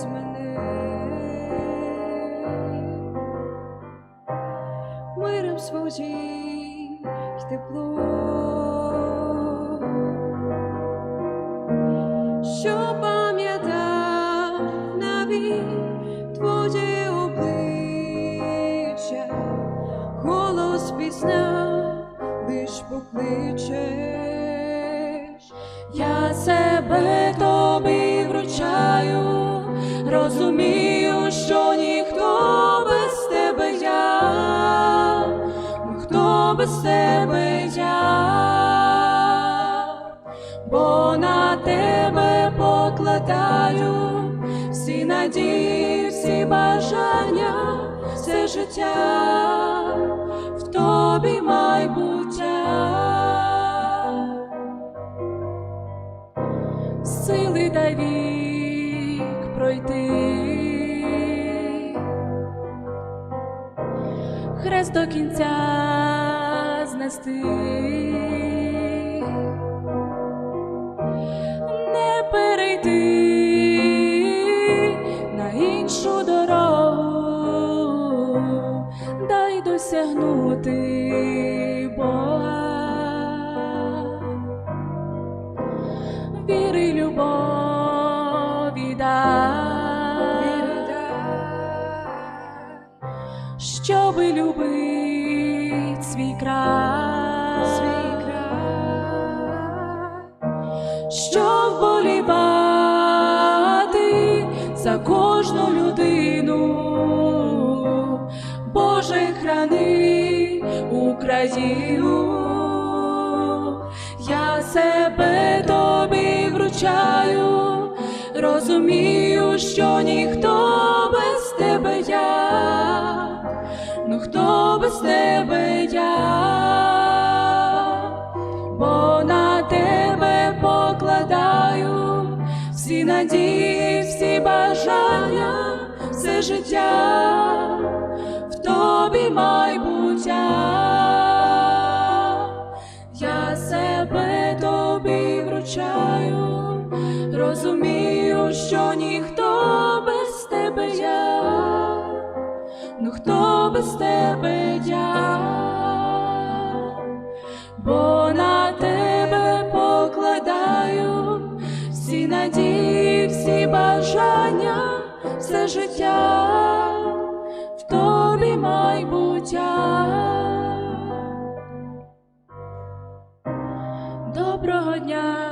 зміни, миром своїм що пам'ятав навіть обличчя, голос пісня лиш покличеш. Я це. Тебе я, бо на тебе покладаю всі надії, всі бажання, все життя в тобі майбуття. Сили дай вік пройти, хрест до кінця знести, не перейти на іншу дорогу, дай досягнути Бога. Віри, любові дай, щоби любить за кожну людину, Боже храни Україну. Я себе тобі вручаю, розумію, що ніхто без тебе я, ну хто без тебе я, всі всі бажання, все життя в тобі майбуття. Я себе тобі вручаю, розумію, що ніхто всі бажання, все життя в тобі майбуття. Доброго дня.